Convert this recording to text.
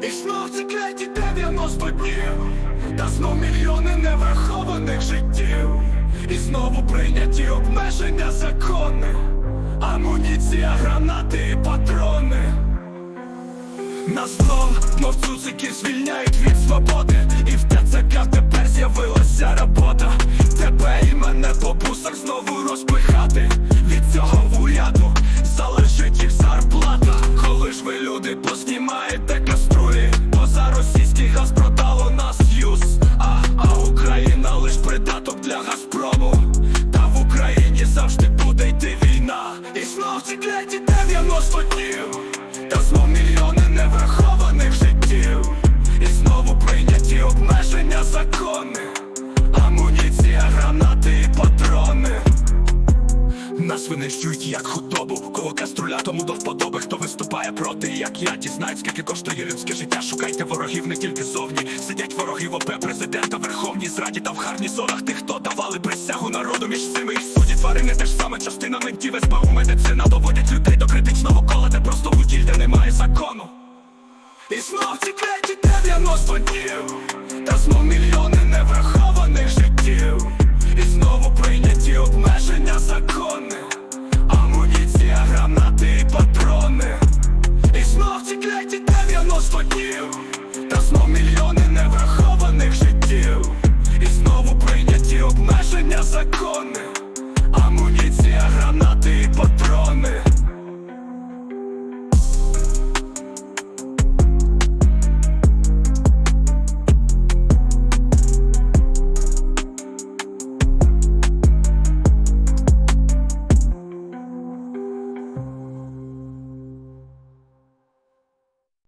І знов ці кляті 90 днів Та знов мільйони неврахованих життів. І знову прийняті обмеження закони. Амуніція, гранати і патрони. Нас знов, мов цуциків звільняють від свободи. І в Поза російський газ продало нас юз А, а Україна лиш придаток для Газпрому. Та в Україні завжди буде йти війна. І знов ці кляті 90 днів Та знов мільйони неврахованих життів. І знову прийняті обмеження закони. Амуніція, гранати і патрони. Нас винищують як худобу Кого каструля, тому до вподоби Хто виступає проти, як я Дізнають, скільки коштує людське життя. Шукайте ворогів не тільки зовні Сидять вороги в ОП президента Верховній Зраді та в гарнізонах Тих, хто давали присягу народу Між цими. Судді тварини теж саме частина ментів СБУ медицина Доводять людей до критичного кола Де просто буділь, де немає закону. І знов ці кляті 90 днів. Та знов мільйони неврахованих життів 90 днів, та знов мільйони неврахованих життів, і знову прийняті обмеження закони.